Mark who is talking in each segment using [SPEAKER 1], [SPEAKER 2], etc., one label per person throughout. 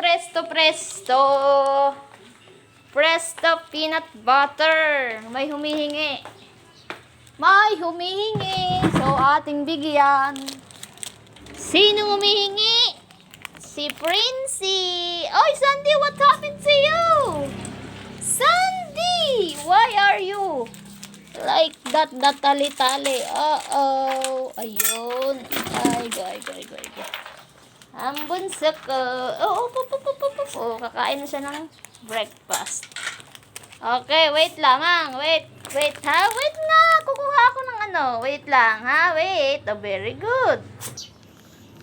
[SPEAKER 1] presto, presto. Presto peanut butter. May humihingi. May humihingi. So, ating bigyan. Sino humihingi? Si Princey. Oy, Sandy, what happened to you? Sandy, why are you like that, that tali-tali? Uh-oh. Ayun. Ay, ay, ay, ay, ay. Ang bunso ko. Oh, oh, oh, oh, oh, oh, oh. Kakain na siya ng breakfast. Okay, wait lamang. Wait, wait ha. Wait na. Kukuha ako ng ano. Wait lang ha. Wait. Oh, very good.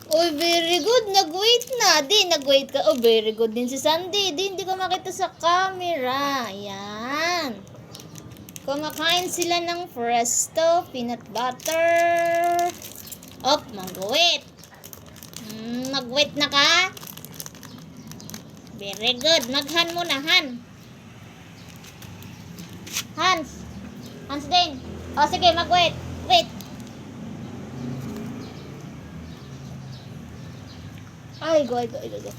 [SPEAKER 1] Oh, very good. Nag-wait na. Di, nag-wait ka. Oh, very good din si Sandy. Di, hindi ko makita sa camera. Ayan. Kumakain sila ng Presto peanut butter. Op, mag-wait. Mag-wait na ka? Very good. Mag-han muna, Han. Hans. Hans din. O, sige, mag-wait. Wait. Ay, go, go, go, go.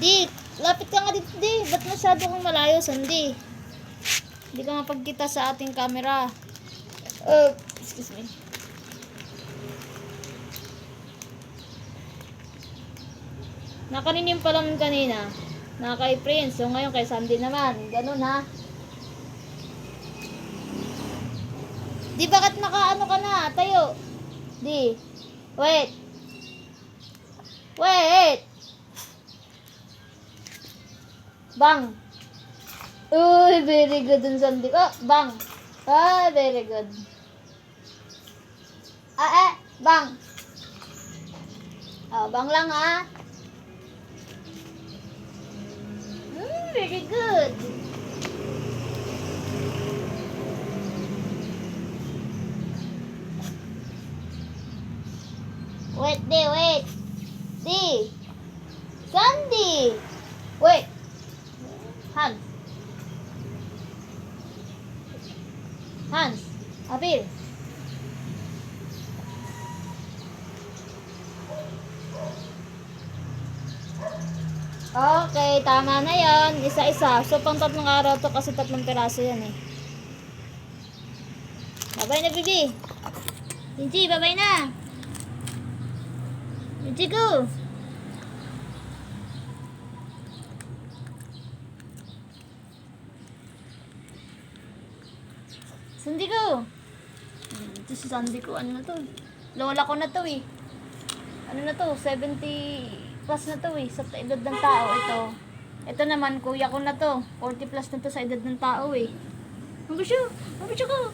[SPEAKER 1] Di, lapit ka nga dito, di. Ba't masyado kang malayo, Sandy? Hindi ka mapagkita sa ating camera. Uh, excuse me. Nakaninim pa lang kanina. Na kay Prince. So ngayon kay Sandy naman. Ganun ha. Di bakit nakaano ka na? Tayo. Di. Wait. Wait. Bang. Uy, very good dun Sandy. Oh, bang. Ah, very good. Ah, eh. Bang. Oh, bang lang ah. Mm, very good. Wait, di, wait. Di. Sandy. Wait. Hans. Hans. Apil. Okay, tama na yon. Isa-isa. So, pang tatlong araw to kasi tatlong piraso yan eh. Babay na, Bibi. Gigi, babay na. Gigi, go. Sandy ko. Ito si Sandy ko. Ano na to? Lola ko na to eh. Ano na to? 70 plus na to eh. Sa edad ng tao ito. Ito naman, kuya ko na to. 40 plus na to sa edad ng tao eh. Ang siya ko? Siya ko?